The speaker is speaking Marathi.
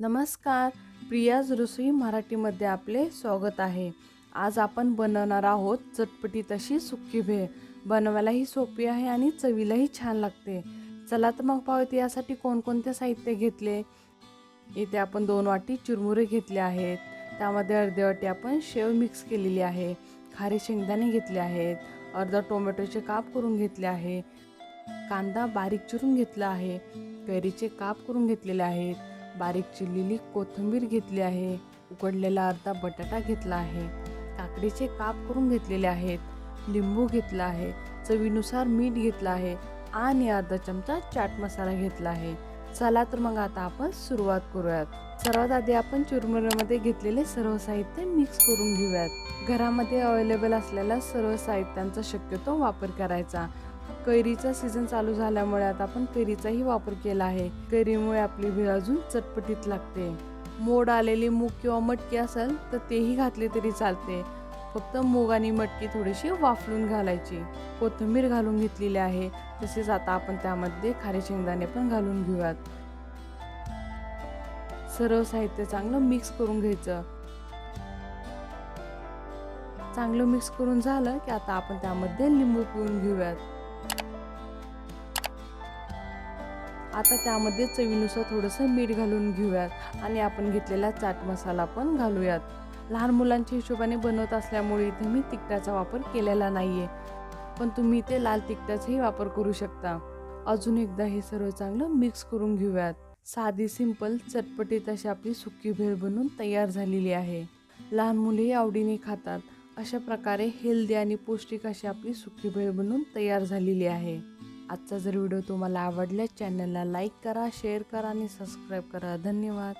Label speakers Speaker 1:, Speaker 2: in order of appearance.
Speaker 1: नमस्कार. प्रियाज रसोई मराठीमध्ये आपले स्वागत आहे. आज आपण बनवणार आहोत चटपटीत अशी सुखी भेळ. बनवायलाही सोपी आहे आणि चवीलाही छान लागते. चला तर मग पाहूया यासाठी कोणकोणते साहित्य घेतले? इथे आपण दोन वाटी चुरमुरे घेतले आहेत. त्यामध्ये अर्धे वाटी आपण शेव मिक्स केलेली आहे. खारे शेंगदाणे घेतले आहेत. अर्धा टोमॅटोचे काप करून घेतले आहे. कांदा बारीक चिरून घेतला आहे. कैरीचे काप करून घेतलेले आहेत. बारीक चिरलेली कोथिंबीर घेतली आहे उकडलेला अर्धा बटाटा घेतला आहे काकडीचे काप करून घेतलेले आहेत लिंबू घेतला आहे चवीनुसार मीठ घेतलं आहे आणि अर्धा चमचा चाट मसाला घेतला आहे. चला तर मग आता आपण सुरुवात करूयात. सर्वात आधी आपण चुरमुऱ्यामध्ये घेतलेले सर्व साहित्य मिक्स करून घेऊयात. घरामध्ये अवेलेबल असलेल्या सर्व साहित्यांचा शक्यतो वापर करायचा. कैरीचा सीझन चालू झाल्यामुळे आता आपण कैरीचाही वापर केला आहे. कैरीमुळे आपली भेळ अजून चटपटीत लागते. मोड आलेली मूग किंवा मटकी असेल तर तेही घातले तरी चालते. फक्त मूग आणि मटकी थोडीशी वाफलून घालायची. कोथिंबीर घालून घेतलेली आहे. तसेच आता आपण त्यामध्ये खारे शेंगदाणे पण घालून घेऊयात. सर्व साहित्य चांगलं मिक्स करून घ्यायचं. चांगलं मिक्स करून झालं की आता आपण त्यामध्ये लिंबू पिळून घेऊयात. आता त्यामध्ये चवीनुसार थोडंसं मीठ घालून घेऊयात आणि आपण घेतलेला चाट मसाला पण घालूयात. लहान मुलांच्या हिशोबाने बनवत असल्यामुळे इथे मी तिखटाचा वापर केलेला नाही आहे पण तुम्ही इथे लाल तिखटाचाही वापर करू शकता. अजून एकदा हे सर्व चांगलं मिक्स करून घेऊयात. साधी सिंपल चटपटीत अशी आपली सुकी भेळ बनवून तयार झालेली आहे. लहान मुलेही आवडीने खातात. अशा प्रकारे हेल्दी आणि पौष्टिक अशी आपली सुकी भेळ बनवून तयार झालेली आहे. आजचा जर व्हिडिओ तुम्हाला आवडल्यास चॅनलला लाईक करा शेअर करा आणि सबस्क्राईब करा. धन्यवाद.